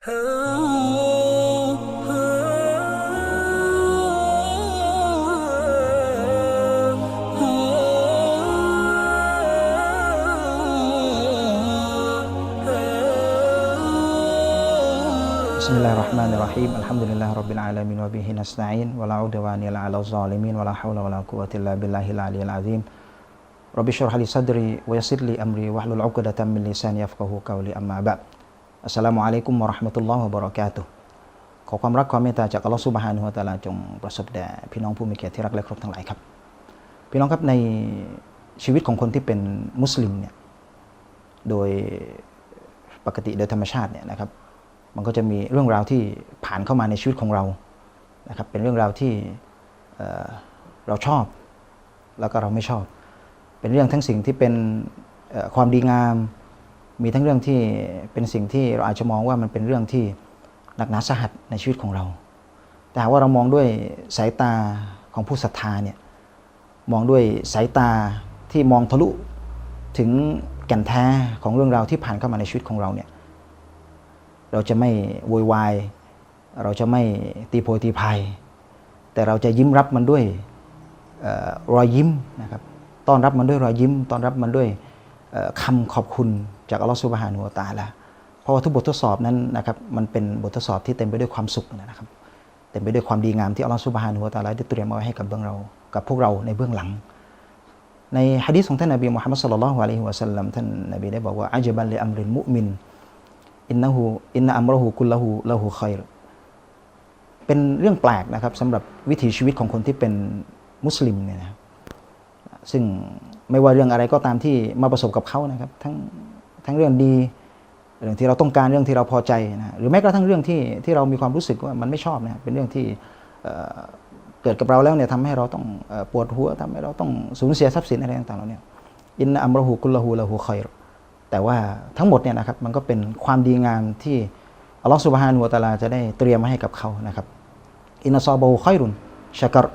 بسم الله الرحمن الرحيم الحمد لله رب العالمين وبه نستعين ولا عدوان إلا على الظالمين ولا حول ولا قوة إلا بالله العلي العظيم رب اشرح لي صدري ويسر لي أمري واحلل عقدة من لساني يفقه قولي أما بعد อัสสลามุอะลัยกุมวะราะห์มะตุลลอฮ์วะบะเราะกาตุขอความรักความเมตตาจากอัลลอฮ์ซุบฮานะฮูวะตะอาลาจงประสบแด่พี่น้องผู้มีเกียรติที่รักและเคารพทั้งหลายครับ พี่น้องครับในชีวิตของคนที่เป็นมุสลิมเนี่ยโดยปกติโดยธรรมชาติเนี่ยนะครับ มันก็จะมีเรื่องราวที่ผ่านเข้ามาในชีวิตของเรานะครับเป็นเรื่องราวที่เเราชอบ แล้วก็เราไม่ชอบ เป็นเรื่องทั้งสิ่งที่เป็นความดีงาม มีทั้งเรื่องที่เป็นสิ่งที่เราอาจจะมองว่ามันเป็นเรื่องที่หนักหนาสาหัสในชีวิตของเรา แต่หากว่าเรามองด้วยสายตาของผู้ศรัทธาเนี่ยมองด้วยสายตาที่มองทะลุถึงแก่นแท้ของเรื่องราวที่ผ่านเข้ามาในชีวิตของเราเนี่ยเราจะไม่โวยวาย เราจะไม่ตีโพยตีพายแต่เราจะยิ้มรับมันด้วยออรอยยิ้มนะครับต้อนรับมันด้วยรอยยิ้ม ต้อนรับมันด้วยเอ่อคำขอบคุณ จากอัลลอฮฺซุบฮานุวะตาลาเพราะว่าทุกบททดสอบนั้นนะครับมันเป็นบททดสอบที่เต็มไปด้วยความสุขนะครับเต็มไปด้วยความดีงามที่อัลลอฮฺซุบฮานุวะตาลาได้เตรียมเอาไว้ให้กับเบื้องเรากับพวกเราในเบื้องหลัง ในฮะดีษของท่านนบีมุฮัมมัดศ็อลลัลลอฮุอะลัยฮิวะสัลลัมท่านนบีได้บอกว่าอัจบันลิอัมรินมุมินอินนะฮูอินนะอัมรหูกุลละหูละหูคอยรเป็นเรื่องแปลกนะครับสำหรับวิถีชีวิตของคนที่เป็นมุสลิมเนี่ยนะซึ่งไม่ว่าเรื่องอะไรก็ตามที่มาประสบกับเขานะครับ ทั้ง ทั้งเรื่องดี เรื่องที่เราต้องการเรื่องที่เราพอใจนะหรือแม้กระทั่งเรื่องที่ที่เรามีความรู้สึกว่ามันไม่ชอบนะเป็นเรื่องที่เเกิดกับเราแล้วเนี่ยทำให้เราต้องอปวดหัวทำให้เราต้องสูญเสียทรัพย์สินอะไรต่างๆเหล่านี้อินนะอัมรหูกุลละหูละหูคอยแต่ว่าทั้งหมดเนี่ยนะครับมันก็เป็นความดีงามที่อัลลอฮฺสุบฮานุวะตะอาลาจะได้เตรียมมาให้กับเขานะครับอินซอบูคอยรุนชะกร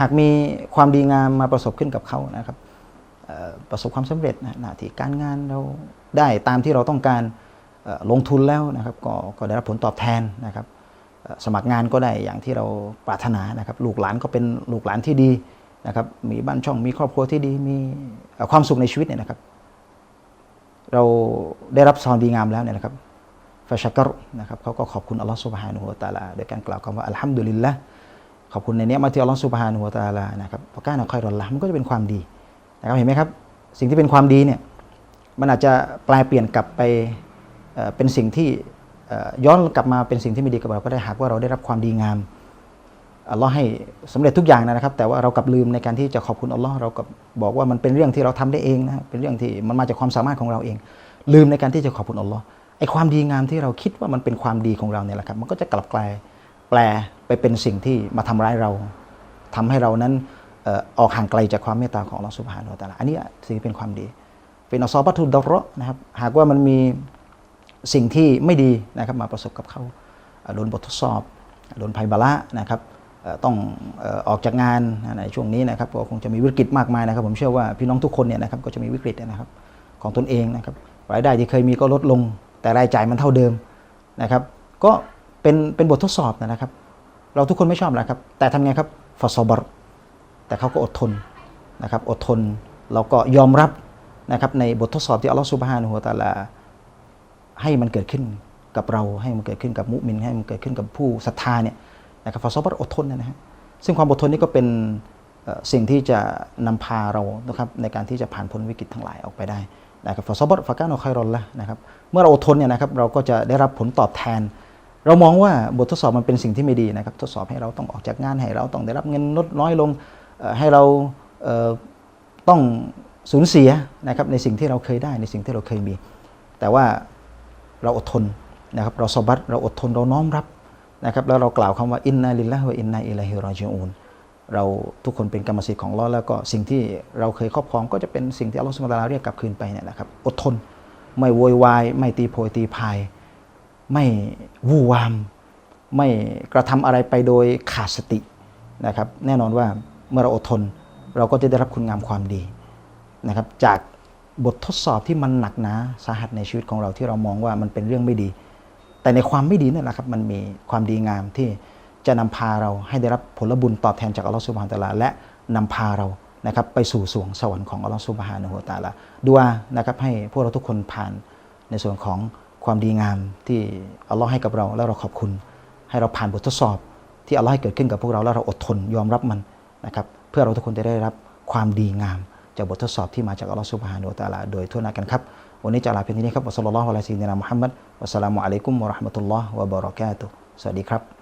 หากมีความดีงามมาประสบขึ้นกับเขานะครับ ประสบความสำเร็จนะหน้าที่การงานเราได้ตามที่เราต้องการลงทุนแล้วนะครับก็ก็ได้รับผลตอบแทนนะครับสมัครงานก็ได้อย่างที่เราปรารถนานะครับลูกหลานก็เป็นลูกหลานที่ดีนะครับมีบ้านช่องมีครอบครัวที่ดีมีความสุขในชีวิตเนี่ยนะครับ เราได้รับซอนดีงามแล้วเนี่ยนะครับฟาชักรนะครับเขาก็ขอบคุณอัลลอฮฺสุบฮานุวะตาลาโดยการกล่าวคำว่าอัลฮัมดุลิลละขอบคุณในเนี้ยมาที่อัลลอฮฺสุบฮานุวะตาลานะครับพอการเอาคอยรอนละมันก็จะเป็นความดี นะครับเห็นไหมครับ สิ่งที่เป็นความดีเนี่ยมันอาจจะแปลเปลี่ยนกลับไปเป็นสิ่งที่ย้อนกลับมาเป็นสิ่งที่ไม่ดีกับเราก็ได้หากว่าเราได้รับความดีงามอัลลอฮ์ให้สำเร็จทุกอย่างนะครับ แต่ว่าเรากลับลืมในการที่จะขอบคุณอัลลอฮ์เรากับบอกว่ามันเป็นเรื่องที่เราทำได้เองนะเป็นเรื่องที่มันมาจากความสามารถของเราเอง ลืมในการที่จะขอบคุณอัลลอฮ์ไอ้ความดีงามที่เราคิดว่ามันเป็นความดีของเราเนี่ยแหละครับ มันก็จะกลับกลายแปลไปเป็นสิ่งที่มาทำร้ายเราทำให้เรานั้น ออกห่างไกลจากความเมตตาของอัลลอฮ์สุบฮานาอัลลอฮ์อันนี้สิ่งที่เป็นความดี เป็นอัลซอบัตุดอรอนะครับหากว่ามันมีสิ่งที่ไม่ดีนะครับมาประสบกับเขาโดนบททดสอบโดนภัยบาละนะครับต้องออกจากงานในช่วงนี้นะครับก็คงจะมีวิกฤตมากมายนะครับ ผมเชื่อว่าพี่น้องทุกคนเนี่ยนะครับก็จะมีวิกฤตนะครับของตนเองนะครับรายได้ที่เคยมีก็ลดลง แต่รายจ่ายมันเท่าเดิมนะครับ ก็เป็นเป็นบททดสอบนะครับ เราทุกคนไม่ชอบนะครับ แต่ทำไงครับฟาซอร แต่เขาก็อดทนนะครับอดทนเราก็ยอมรับนะครับในบททดสอบที่อัลลอฮฺสุบฮานะฮูวตาลาให้มันเกิดขึ้นกับเราให้มันเกิดขึ้นกับมุมินให้มันเกิดขึ้นกับผู้ศรัทธาเนี่ยนะครับฟาซอบัตอดทนนะฮะซึ่งความอดทนนี่ก็เป็นสิ่งที่จะนำพาเรานะครับในการที่จะผ่านพ้นวิกฤตทั้งหลายออกไปได้นะครับฟาซอบัตฟากาโนไครอนละนะครับเมื่อเราอดทนเนี่ยนะครับเราก็จะได้รับผลตอบแทน เรามองว่าบททดสอบมันเป็นสิ่งที่ไม่ดีนะครับทดสอบให้เราต้องออกจากงานให้เราต้องได้รับเงินลดน้อยลง ให้เราเต้องสูญเสียนะครับในสิ่งที่เราเคยได้ในสิ่งที่เราเคยมี แต่ว่าเราอดทนนะครับเราสบัดเราอดทนเราน้อมรับนะครับแล้วเรากล่าวคำว่าอินนาลิลลาฮวะอินนาอิลัยฮิรอจิอูนเราทุกคนเป็นกรรมสิทธิ์ของลเลอแล้วก็สิ่งที่เราเคยครอบครองก็จะเป็นสิ่งที่อัลลอฮฺสุบะตะอาลาเรียกกลับคืนไปเนี่ยนะครับอดทนไม่โวยวายไม่ตีโพยตีพาย ไม่วู่วาม ไม่กระทำอะไรไปโดยขาดสตินะครับแน่นอนว่า เมื่อเราอดทน เราก็จะได้รับคุณงามความดีนะครับจากบททดสอบที่มันหนักหนาสาหัสในชีวิตของเราที่เรามองว่ามันเป็นเรื่องไม่ดี แต่ในความไม่ดีนั่นแหละครับมันมีความดีงามที่จะนำพาเราให้ได้รับผลบุญตอบแทนจากอัลลอฮฺสุบฮานตะลา และนำพาเรานะครับไปสู่สวงสวรรค์ของอัลลอฮฺสุบฮานะฮูตะอาลาดูอานะครับให้พวกเราทุกคนผ่านในส่วนของความดีงามที่อัลลอฮ์ให้กับเราและเราขอบคุณ ให้เราผ่านบททดสอบ ที่อัลลอฮ์ให้เกิดขึ้นกับพวกเราแล้วเราอดทนยอมรับมัน นะครับเพื่อเราทุกคนจะได้รับความดีงาม จากบททดสอบที่มาจากอัลลอฮฺสุบฮานุตะอาลาโดยทั่วหน้ากันครับ วันนี้จะลาเพียงเท่านี้ครับวะซัลลัลลอฮุอะลัยฮิวะซัลลัมมุฮัมมัดอัสสลามุอะลัยกุมวะราะห์มะตุลลอฮ์วะบะเราะกาตุสวัสดีครับ